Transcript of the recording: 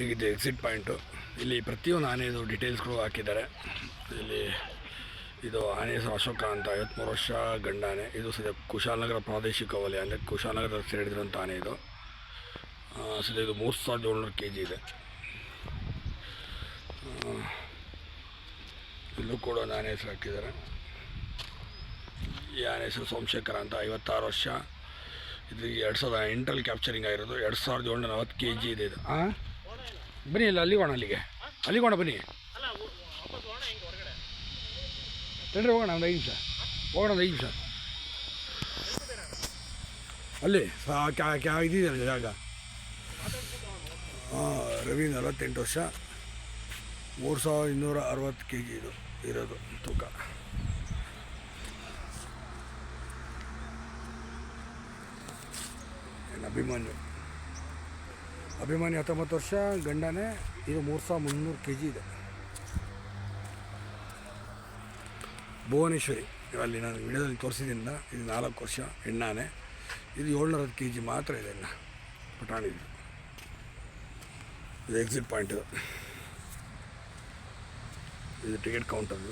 ಹೀಗಿದೆ exit point ಇಲ್ಲಿ ಪ್ರತಿಯೊಂದು ಆನೆಯದು ಡೀಟೇಲ್ಸ್ಗಳು ಹಾಕಿದ್ದಾರೆ. ಇಲ್ಲಿ ಇದು ಆನೆ ಅಶೋಕ ಅಂತ ಐವತ್ತ್ಮೂರು ವರ್ಷ ಗಂಡಾನೆ ಇದು ಸದ್ಯ ಕುಶಾಲನಗರ ಪ್ರಾದೇಶಿಕ ವಲಯ, ಅಂದರೆ ಕುಶಾಲನಗರ ಸೇರಿದಿರುವಂಥ ಆನೆ ಇದು. ಸದ್ಯ ಇದು ಮೂರು ಸಾವಿರದ ಏಳ್ನೂರು ಕೆ ಜಿ ಇದೆ ಇಲ್ಲೂ ಕೂಡ ಒಂದು ಆನೆ ಹೆಸರು ಹಾಕಿದ್ದಾರೆ. ಈ ಆನೆ ಹೆಸರು ಸೋಮಶೇಖರ ಅಂತ, ಐವತ್ತಾರು ವರ್ಷ. ಇದು ಎರಡು ಸಾವಿರದ ಎಂಟರಲ್ಲಿ ಕ್ಯಾಪ್ಚರಿಂಗ್ ಆಗಿರೋದು. ಎರಡು ಸಾವಿರದ ಏಳ್ನೂರ ನಲವತ್ತು ಕೆ ಜಿ ಇದೆ. ಇದು ಬನ್ನಿ, ಇಲ್ಲ ಅಲ್ಲಿಗೋಣ ಅಲ್ಲಿಗೆ. ಅಲ್ಲಿಗೋಣ ಬನ್ನಿ. ತಡ್ರಿ, ಹೋಗೋಣ ಒಂದು ಐದು ನಿಮಿಷ. ಹೋಗೋಣ ಒಂದು ಐದು ನಿಮಿಷ. ಅಲ್ಲಿ ಇದೆಯಲ್ಲ ಜಾಗ. ಹಾಂ ರವಿ ನಲವತ್ತೆಂಟು ವರ್ಷ. ಮೂರು ಸಾವಿರದ ಇನ್ನೂರ ಅರವತ್ತು ಕೆ ಜಿ ಇದು, ಇರೋದು ತೂಕ. ಏನು ಅಭಿಮನ್ಯು. ಅಭಿಮಾನಿ ಹತ್ತೊಂಬತ್ತು ವರ್ಷ, ಗಂಡನೇ, ಇದು ಮೂರು ಸಾವಿರ ಮುನ್ನೂರು ಕೆ ಜಿ ಇದೆ. ಭುವನೇಶ್ವರಿ, ಅಲ್ಲಿ ನಾನು ವಿಡಿಯೋದಲ್ಲಿ ತೋರಿಸಿದ್ದೀನಿಲ್ಲ ಇದು ನಾಲ್ಕು ವರ್ಷ, ಹೆಣ್ಣಾನೆ. ಇದು ಏಳ್ನೂರ ಕೆ ಜಿ ಮಾತ್ರ ಇದೆ ಇನ್ನು ಪುಟಾಣಿ ಇದು ಎಕ್ಸಿಟ್ ಪಾಯಿಂಟ್ ಇದು ಟಿಕೆಟ್ ಕೌಂಟರ್